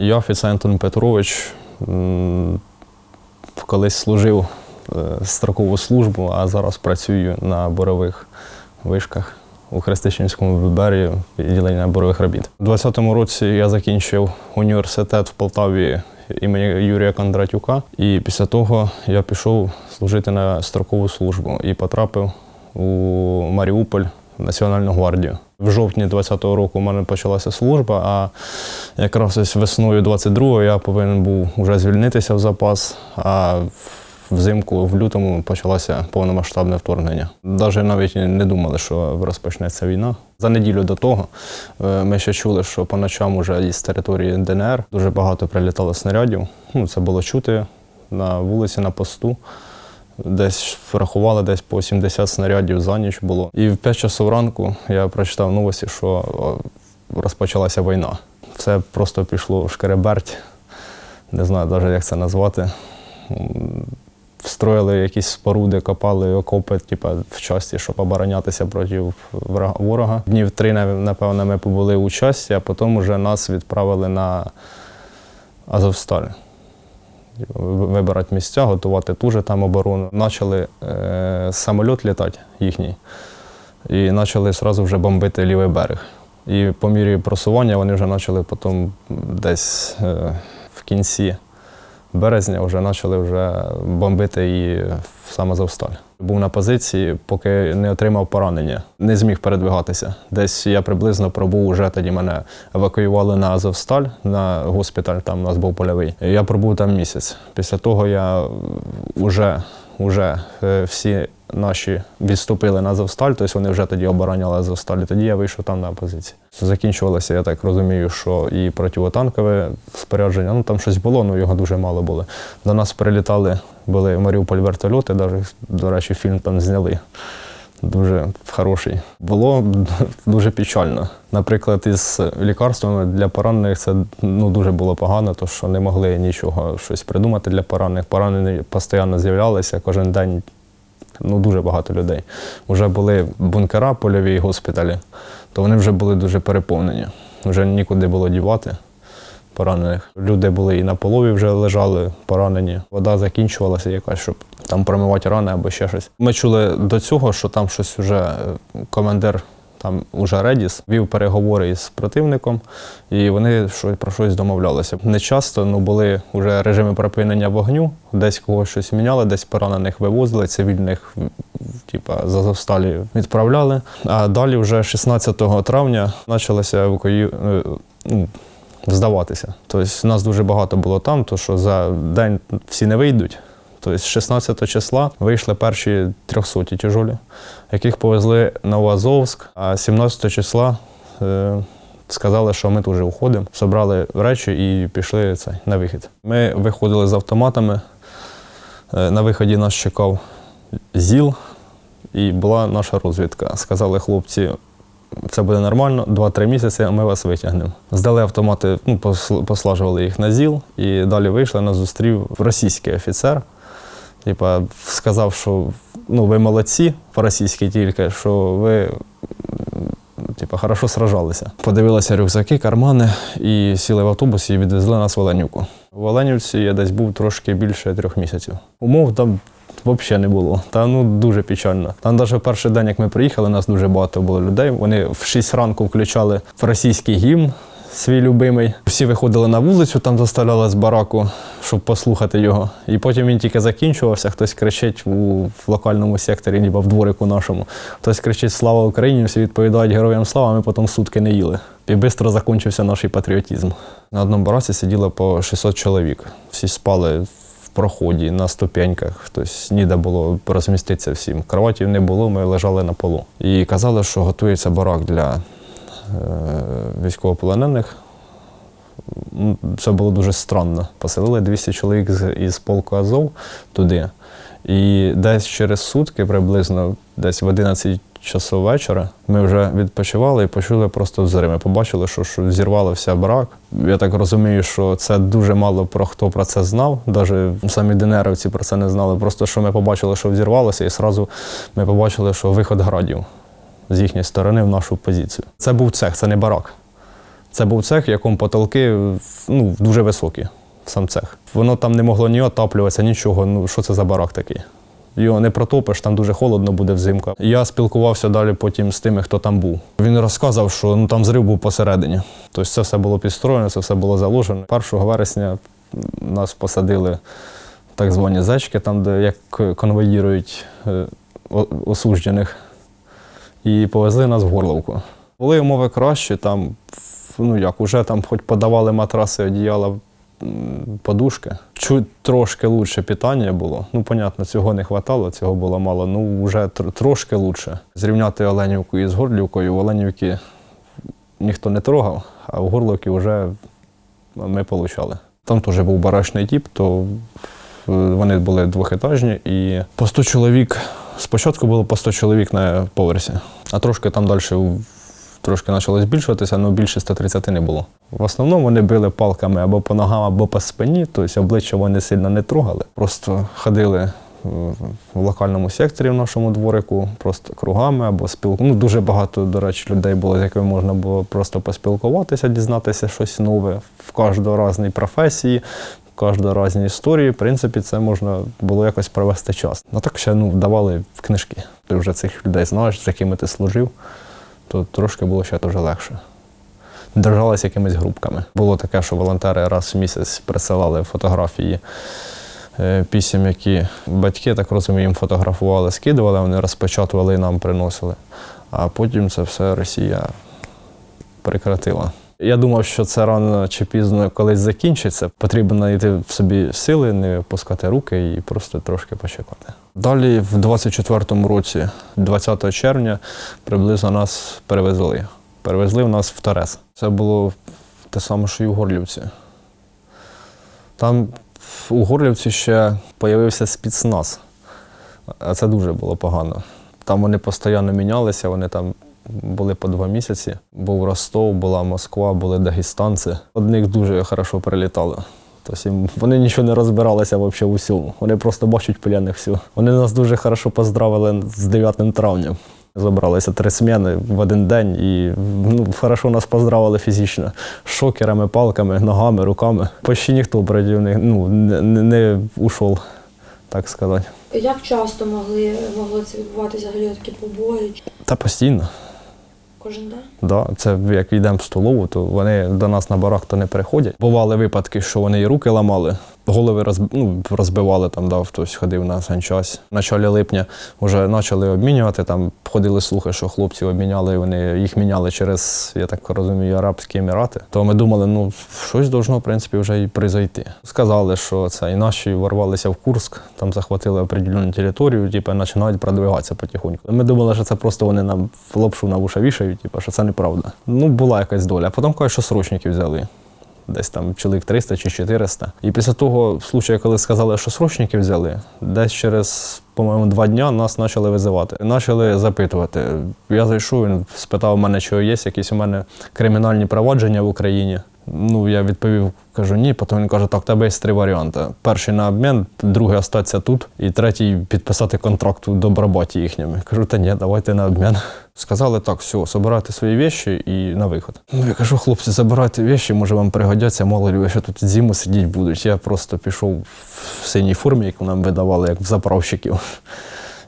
Я Антон Петрович колись служив е, строкову службу, а зараз працюю на борових вишках у Хрестичинському вибері відділення борових робіт. У 2020 році я закінчив університет в Полтаві імені Юрія Кондратюка, і після того я пішов служити на строкову службу і потрапив у Маріуполь Національну гвардію. В жовтні 2020 року у мене почалася служба, а якраз ось весною 22-го я повинен був вже звільнитися в запас, а взимку, в лютому почалося повномасштабне вторгнення. Навіть навіть не думали, що розпочнеться війна. За неділю до того е, ми ще чули, що по ночам уже із території ДНР дуже багато прилітало снарядів. Ну, це було чути на вулиці, на посту. Десь врахували десь по 70 снарядів за ніч було. І в 5 часов ранку я прочитав новості, що розпочалася війна. Це просто пішло в шкереберть. Не знаю навіть, як це назвати. Встроїли якісь споруди, копали окопи, типа в часті, щоб оборонятися проти ворога. Днів три, напевно, ми побули у часті, а потім вже нас відправили на Азовсталь. Ви- Вибирати місця, готувати ту же там оборону. Почали е, самоліт літати їхній, і почали одразу вже бомбити лівий берег. І по мірі просування вони вже почали потім десь е, в кінці березня вже почали вже бомбити її саме сам Азовсталь. Був на позиції, поки не отримав поранення, не зміг передвигатися. Десь я приблизно пробув уже тоді мене евакуювали на Азовсталь, на госпіталь, там у нас був польовий. Я пробув там місяць. Після того я вже, вже е, всі наші відступили на Завсталь, тобто вони вже тоді обороняли Азовсталь, і тоді я вийшов там на позиції. Закінчувалося, я так розумію, що і противотанкове спорядження, ну там щось було, але його дуже мало було. До нас прилітали, були Маріуполь вертольоти, навіть, до речі, фільм там зняли. Дуже хороший. Було дуже печально. Наприклад, із лікарствами для поранених це ну, дуже було погано, тому що не могли нічого щось придумати для поранених. Поранені постійно з'являлися кожен день. Ну, дуже багато людей. Вже були бункера, польові госпіталі, то вони вже були дуже переповнені. Вже нікуди було дівати поранених. Люди були і на полові вже лежали поранені. Вода закінчувалася якась, щоб там промивати рани або ще щось. Ми чули до цього, що там щось вже е, командир. Там уже Редіс вів переговори із противником, і вони про щось домовлялися. Не часто ну, були вже режими припинення вогню, десь когось щось міняли, десь поранених вивозили, цивільних типа, з Азовсталі відправляли. А далі вже 16 травня почалося евакую... здаватися. Тобто нас дуже багато було там, то що за день всі не вийдуть. Тобто з 16 числа вийшли перші трьохсоті тяжолі, яких повезли на Азовськ, а 17 числа е, сказали, що ми вже уходимо. Собрали речі і пішли це, на вихід. Ми виходили з автоматами. Е, на виході нас чекав ЗІЛ, і була наша розвідка. Сказали хлопці, це буде нормально, 2-3 місяці, ми вас витягнемо. Здали автомати, ну, посл- послажували їх на ЗІЛ, і далі вийшли, нас зустрів російський офіцер. Типа, сказав, що ну, ви молодці, по-російськи тільки, що ви типа, хорошо сражалися. Подивилися рюкзаки, кармани і сіли в автобус і відвезли нас в Оленівку. В Оленівці я десь був трошки більше трьох місяців. Умов там взагалі не було. Та ну дуже печально. Там навіть в перший день, як ми приїхали, нас дуже багато було людей. Вони в 6 ранку включали російський гімн. Свій любимий. Всі виходили на вулицю, там заставляли з бараку, щоб послухати його. І потім він тільки закінчувався, хтось кричить у в локальному секторі, ніби в дворику нашому. Хтось кричить Слава Україні, всі відповідають героям слава, а ми потім сутки не їли. І швидко закінчився наш патріотизм. На одному бараці сиділо по 600 чоловік. Всі спали в проході, на ступеньках. Тобто ніде було розміститися всім. Кроватів не було, ми лежали на полу. І казали, що готується барак для е, військовополонених. Це було дуже странно. Поселили 200 чоловік із полку Азов туди. І десь через сутки, приблизно десь в 11 часов вечора, ми вже відпочивали і почули просто взриви. Ми побачили, що, що зірвався брак. Я так розумію, що це дуже мало про хто про це знав. Навіть самі ДНРовці про це не знали. Просто що ми побачили, що взірвалося, і одразу ми побачили, що виход градів з їхньої сторони в нашу позицію. Це був цех, це не барак. Це був цех, в якому потолки ну, дуже високі. Сам цех. Воно там не могло ні отаплюватися, нічого. Ну що це за барак такий? Його не протопиш, там дуже холодно буде взимка. Я спілкувався далі потім з тими, хто там був. Він розказав, що ну, там зрив був посередині. Тобто це все було підстроєно, це все було заложено. 1 вересня нас посадили так звані зечки, там, де як конвоїрують е, осуджених, і повезли нас в Горловку. Були умови кращі, там, ну як, уже там хоч подавали матраси, одіяла, м, подушки. Чуть трошки лучше питання було. Ну, понятно, цього не вистачало, цього було мало. Ну, вже тр- трошки лучше. Зрівняти Оленівку із Горлівкою, в Оленівці ніхто не трогав, а в Горлівці вже ми отримали. Там теж був барачний тіп, то вони були двохетажні і по 100 чоловік. Спочатку було по 100 чоловік на поверсі, а трошки там далі трошки почало збільшуватися, але більше 130 не було. В основному вони били палками або по ногам, або по спині, тобто обличчя вони сильно не трогали. Просто ходили в локальному секторі в нашому дворику, просто кругами або спілку. Ну, дуже багато, до речі, людей було, з якими можна було просто поспілкуватися, дізнатися щось нове в кожного різної професії. Кожного різні історії, в принципі, це можна було якось провести час. Ну так ще ну, давали в книжки. Ти вже цих людей знаєш, з якими ти служив, то трошки було ще дуже легше. Держалися якимись групками. Було таке, що волонтери раз в місяць присилали фотографії е, пісім, які батьки, так розумію, їм фотографували, скидували, вони розпечатували і нам приносили. А потім це все Росія прекратила. Я думав, що це рано чи пізно колись закінчиться. Потрібно знайти в собі сили, не опускати руки і просто трошки почекати. Далі, в 24-му році, 20 червня, приблизно нас перевезли. Перевезли в нас в Торез. Це було те саме, що і в Горлівці. Там у Горлівці ще з'явився спецназ, а це дуже було погано. Там вони постійно мінялися, вони там були по два місяці. Був Ростов, була Москва, були дагестанці. Одних дуже хорошо прилітало. Тобто вони нічого не розбиралися взагалі в усьому. Вони просто бачать пленних всю. Вони нас дуже хорошо поздравили з 9 травня. Забралися три сміни в один день і ну, хорошо нас поздравили фізично. Шокерами, палками, ногами, руками. Почти ніхто братів не, ну, не, не, не ушов, так сказати. Як часто могли могло це відбуватися взагалі такі побої? Та постійно. Кожен день? Да, це як йдемо в столову, то вони до нас на барах то не приходять. Бували випадки, що вони і руки ламали, голови розб... ну, розбивали, там, да, хтось ходив на санчас. В началі липня вже почали обмінювати. Там ходили слухи, що хлопці обміняли, вони їх міняли через, я так розумію, Арабські Емірати. То ми думали, ну щось должно, в принципі, вже і призайти. Сказали, що це і наші ворвалися в Курск, там захватили определену територію, типу, починають продвигатися потихоньку. Ми думали, що це просто вони нам лапшу на вуша вішають, типу, що це неправда. Ну, була якась доля. А потім кажуть, що срочників взяли. Десь там чоловік 300 чи 400. І після того случаю, коли сказали, що срочників взяли, десь через, по-моєму, два дня нас почали визивати. Почали запитувати. Я зайшов, він спитав мене, чи є якісь у мене кримінальні провадження в Україні. Ну, я відповів, кажу ні. Потім він каже, так, тебе є три варіанти. Перший на обмін, другий остатися тут, і третій підписати контракт у добробаті їхніми. Кажу, та ні, давайте на обмін. Сказали так, все, собирайте свої вещі і на виход. Ну, я кажу, хлопці, забирайте вещі, може вам пригодяться, мало ли, що тут зиму сидіть будуть. Я просто пішов в синій формі, яку нам видавали, як в заправщиків.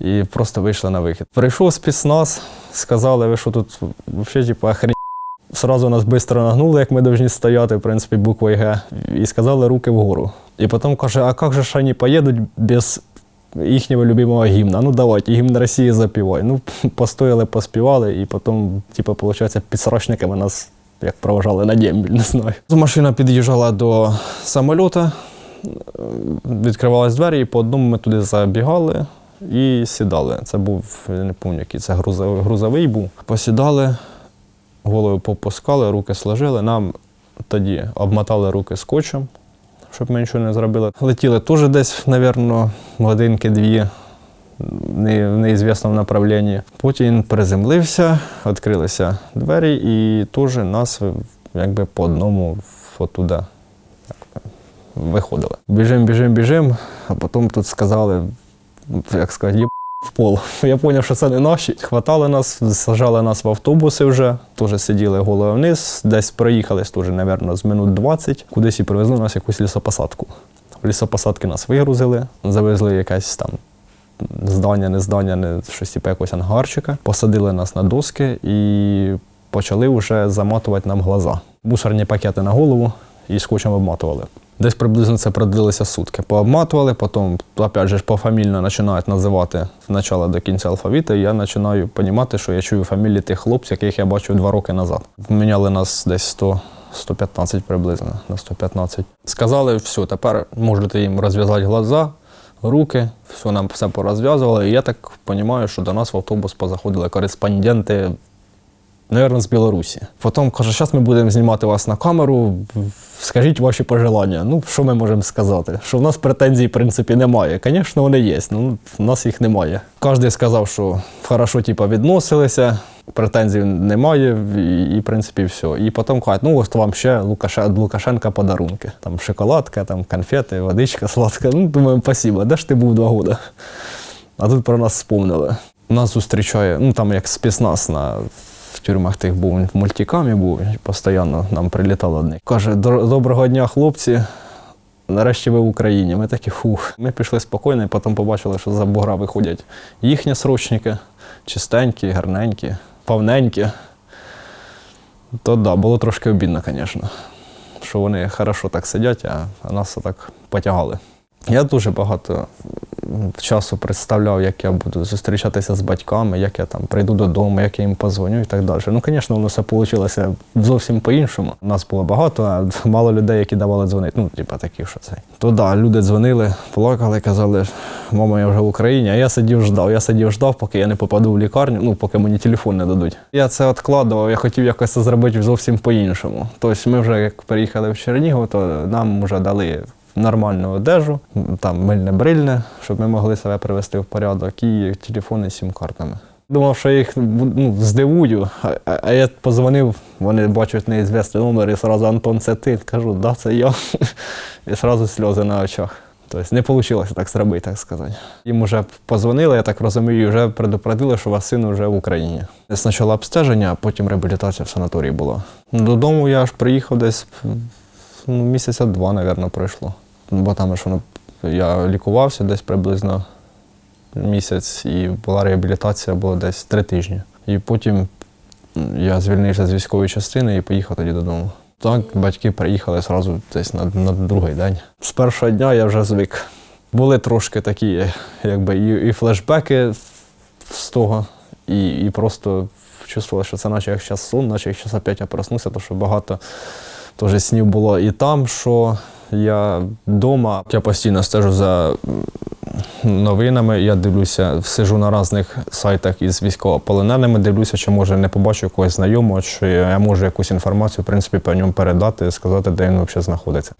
І просто вийшли на вихід. Прийшов спецназ, сказали, ви що тут взагалі, типу. Сразу нас швидко нагнули, як ми повинні стояти, в принципі, буквою Г, і сказали руки вгору. І потім каже, а як же ж вони поїдуть без їхнього любимого гімна? Ну давайте, гімн Росії запівай. Ну, постояли, поспівали, і потім, типу, виходить, підсрочниками нас як проважали на дембіль, не знаю. Машина під'їжджала до самольота, відкривались двері, і по одному ми туди забігали і сідали. Це був, я не пам'ятаю, який це грузовий, був. Посідали, голови попускали, руки сложили. Нам тоді обмотали руки скотчем, щоб ми нічого не зробили. Летіли теж десь, мабуть, годинки-дві. не- В неізвісному направлінні. Потім приземлився, відкрилися двері, і теж нас якби по одному туди виходили. Біжим, біжим, біжим, а потім тут сказали, як сказати, «Єб в пол. Я зрозумів, що це не наші. Хватали нас, сажали нас в автобуси вже, теж сиділи голови вниз, десь проїхались теж, мабуть, з минут 20, кудись і привезли нас якусь лісопосадку. В лісопосадки нас вигрузили, завезли якесь там здання, не здання, не щось типу якогось ангарчика. Посадили нас на доски і почали вже заматувати нам глаза. Мусорні пакети на голову і скотчем обматували. Десь приблизно це продлилося сутки. Пообматували, потім, опять же, пофамільно починають називати з початку до кінця алфавіту, і я починаю розуміти, що я чую фамілії тих хлопців, яких я бачив два роки назад. Міняли нас десь 100 115 приблизно на 115. Сказали, все, тепер можете їм розв'язати глаза, руки, все нам все порозв'язували. І я так розумію, що до нас в автобус позаходили кореспонденти, мабуть, з Білорусі. Потім каже, зараз ми будемо знімати вас на камеру. Скажіть ваші пожелання. Ну, що ми можемо сказати? Що в нас претензій, в принципі, немає. Звісно, вони є, ну в нас їх немає. Кожен сказав, що хорошо типу, відносилися, претензій немає, і, і, в принципі, все. І потім кажуть, ну ось вам ще Лукаше, Лукашенка подарунки. Там шоколадка, там конфети, водичка сладка. Ну, думаю, спасибо, де ж ти був два роки? А тут про нас спомнили. Нас зустрічає, ну там як спецназ на тюрмах тих був в мультикамі був, постійно нам прилітало одне. Каже, доброго дня, хлопці. Нарешті ви в Україні. Ми такі фух. Ми пішли спокійно, і потім побачили, що за бугра виходять їхні срочники, чистенькі, гарненькі, повненькі. То да, було трошки обідно, звісно, що вони хорошо так сидять, а нас так потягали. Я дуже багато часу представляв, як я буду зустрічатися з батьками, як я там прийду додому, як я їм позвоню і так далі. Ну, звісно, воно все вийшло зовсім по-іншому. Нас було багато, а мало людей, які давали дзвонити. Ну, типа такі, що це. То да, люди дзвонили, плакали, казали, мама, я вже в Україні, а я сидів ждав. Я сидів ждав, поки я не попаду в лікарню, ну, поки мені телефон не дадуть. Я це відкладував, я хотів якось це зробити зовсім по-іншому. Тобто ми вже як приїхали в Чернігів, то нам вже дали нормальну одежу, там мильне брильне, щоб ми могли себе привести в порядок, і телефони з сім-картами. Думав, що я їх ну, здивую, а, я позвонив, вони бачать неізвісний номер, і одразу Антон, це ти. Кажу, да, це я. І одразу сльози на очах. Тобто не вийшло так зробити, так сказати. Їм вже позвонили, я так розумію, вже предупредили, що ваш син вже в Україні. Спочатку обстеження, а потім реабілітація в санаторії була. Додому я аж приїхав десь ну, місяця два, мабуть, пройшло. Бо там ж воно, я лікувався десь приблизно місяць, і була реабілітація була десь три тижні. І потім я звільнився з військової частини і поїхав тоді додому. Так, батьки приїхали одразу десь на, на другий день. З першого дня я вже звик. Були трошки такі, якби і, і флешбеки з того, і, і просто чувствували, що це наче як зараз сон, наче як зараз опять я проснуся, тому що багато теж снів було і там, що я вдома. Я постійно стежу за новинами. Я дивлюся, сижу на різних сайтах із військовополоненими, дивлюся, чи може не побачу когось знайомого, чи я можу якусь інформацію, в принципі, по ньому передати, сказати, де він взагалі знаходиться.